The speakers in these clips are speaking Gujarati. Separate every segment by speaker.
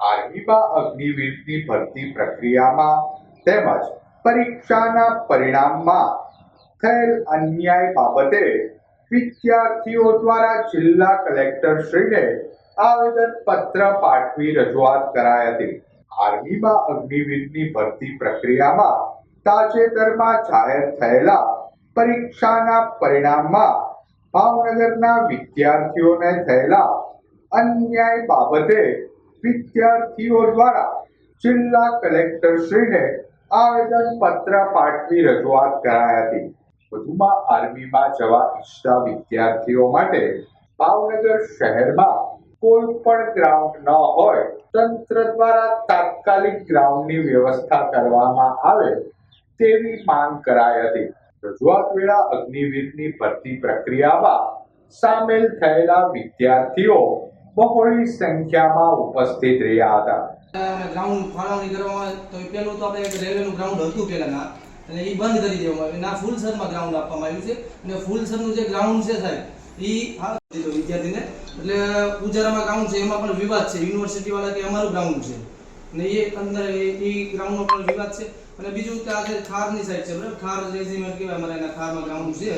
Speaker 1: આર્મીમાં અગ્નિવીરની ભરતી પ્રક્રિયામાં તેમજ પરીક્ષાના પરિણામમાં થયેલ અન્યાય બાબતે વિદ્યાર્થીઓ દ્વારા જિલ્લા કલેક્ટરશ્રીને આવેદન પત્ર પાઠવી રજૂઆત કરાઈ હતી. આર્મીમાં અગ્નિવીરની ભરતી પ્રક્રિયામાં તાજેતરમાં જાહેર થયેલા પરીક્ષાના પરિણામમાં ભાવનગરના વિદ્યાર્થીઓને થયેલા અન્યાય બાબતે વિદ્યાર્થીઓ દ્વારા જિલ્લા કલેક્ટરશ્રીને આવેદન પત્ર પાઠવી રજૂઆત કરાઈ હતી. વધુમાં આર્મીમાં જવા ઈચ્છતા વિદ્યાર્થીઓ માટે ભાવનગર શહેરમાં કોઈ પણ ગ્રાઉન્ડ ન હોય, તંત્ર દ્વારા તાત્કાલિક ગ્રાઉન્ડની વ્યવસ્થા કરવામાં આવે તેવી માંગ કરાઈ હતી. રજૂઆત વેળા અગ્નિવીરની ભરતી પ્રક્રિયામાં સામેલ થયેલા વિદ્યાર્થીઓ બહોળી સંખ્યામાં ઉપસ્થિત રહ્યા હતા.
Speaker 2: ગ્રાઉન્ડ ફાળવણી કરવામાં તો પહેલું તો આપણે રેલવેનું ગ્રાઉન્ડ હતું પહેલાના. અને એ બંધ કરી દેવામાં આવ્યું. ના, ફૂલસરમાં ગ્રાઉન્ડ આપવામાં આવ્યું છે. અને ફૂલસરનું જે ગ્રાઉન્ડ છે સાહેબ એ હા દીધો વિદ્યાર્થીને, એટલે પૂજારામાં ગ્રાઉન્ડ છે, એમાં પણ વિવાદ છે. યુનિવર્સિટી વાળા કે અમારું ગ્રાઉન્ડ છે. અને એ અંદર એ ગ્રાઉન્ડનો પણ વિવાદ છે. અને બીજું કે આ જે ખારની સાઈડ છે બરાબર? ખાર રેજીમેન્ટ કહેવાય અમારે એના ખારમાં ગ્રાઉન્ડ છે.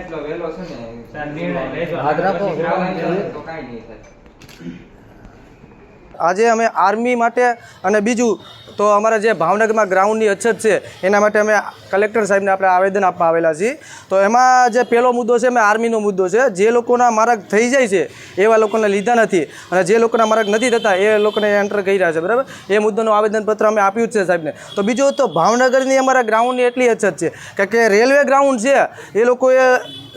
Speaker 3: એટલો વેલો છે ને નિર્ણય લેજો તો કાઈ નહીં થાય.
Speaker 2: આજે અમે આર્મી માટે અને બીજું તો અમારા જે ભાવનગરમાં ગ્રાઉન્ડની અછત છે, એના માટે અમે કલેક્ટર સાહેબને આપણે આવેદન આપવા આવેલા છીએ. તો એમાં જે પહેલો મુદ્દો છે, અમે આર્મીનો મુદ્દો છે. જે લોકોના માર્ગ થઈ જાય છે, એવા લોકોને લીધા નથી અને જે લોકોના માર્ગ નથી થતા, એ લોકોને એન્ટર કર્યા છે, બરાબર? એ મુદ્દાનું આવેદનપત્ર અમે આપ્યું છે સાહેબને. તો બીજું તો ભાવનગરની અમારા ગ્રાઉન્ડની એટલી અછત છે કે રેલવે ગ્રાઉન્ડ છે, એ લોકોએ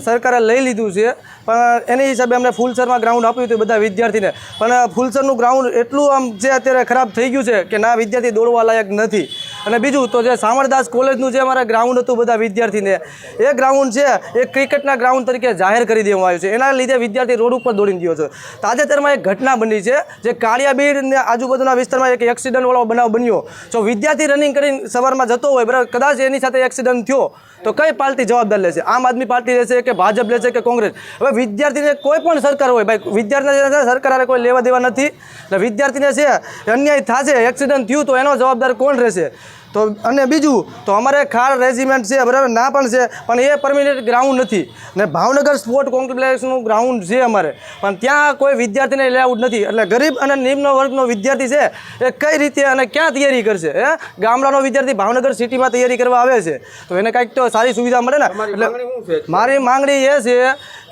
Speaker 2: સરકારે લઈ લીધું છે. પણ એની હિસાબે અમને ફૂલસરમાં ગ્રાઉન્ડ આપ્યું હતું બધા વિદ્યાર્થીને. પણ ફૂલસરનું ગ્રાઉન્ડ એટલું આમ જે અત્યારે ખરાબ થઈ ગયું છે કે ના વિદ્યાર્થી દોડવા લાયક નથી. અને બીજું તો જે સામરદાસ કોલેજનું જે અમારા ગ્રાઉન્ડ હતું બધા વિદ્યાર્થીને, એ ગ્રાઉન્ડ છે, એ ક્રિકેટના ગ્રાઉન્ડ તરીકે જાહેર કરી દેવામાં આવ્યું છે. એના લીધે વિદ્યાર્થી રોડ ઉપર દોડીને ગયો છે. તાજેતરમાં એક ઘટના બની છે, જે કાળિયાબીડ ને આજુબાજુના વિસ્તારમાં એક એક્સિડન્ટવાળો બનાવ બન્યો. જો વિદ્યાર્થી રનિંગ કરીને સવારમાં જતો હોય, બરાબર, કદાચ એની સાથે એક્સિડન્ટ થયો, તો કઈ પાર્ટી જવાબદાર લેશે? આમ આદમી પાર્ટી લેશે કે ભાજપ લેશે કે કોંગ્રેસ? હવે વિદ્યાર્થીને કોઈ પણ સરકાર હોય, ભાઈ, વિદ્યાર્થીને ને કોઈ લેવા દેવા નથી. એટલે વિદ્યાર્થીને છે, અન્યાય થશે એક્સિડન્ટ થયું, તો એનો જવાબદાર કોણ રહેશે? તો અને બીજું તો અમારે ખાર રેજિમેન્ટ છે બરાબર? ના પણ છે પણ એ પરમિનન્ટ ગ્રાઉન્ડ નથી. ને ભાવનગર સ્પોર્ટ કોમ્પ્લેક્સનું ગ્રાઉન્ડ છે અમારે. પણ ત્યાં કોઈ વિદ્યાર્થીને લેઆઉટ નથી. એટલે ગરીબ અને નિમ્ન વર્ગનો વિદ્યાર્થી છે એ કઈ રીતે અને ક્યાં તૈયારી કરશે હે? ગામડાનો વિદ્યાર્થી ભાવનગર સિટીમાં તૈયારી કરવા આવે છે. તો એને કાંઈક તો સારી સુવિધા મળે ને. એટલે મારી માંગણી એ છે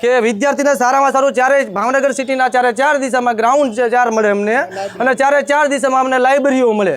Speaker 2: કે વિદ્યાર્થીને સારામાં સારું ચારે ભાવનગર સિટીના ચારે ચાર દિશામાં ગ્રાઉન્ડ છે ચાર મળે અમને. અને ચારે ચાર દિશામાં અમને લાઇબ્રેરીઓ મળે.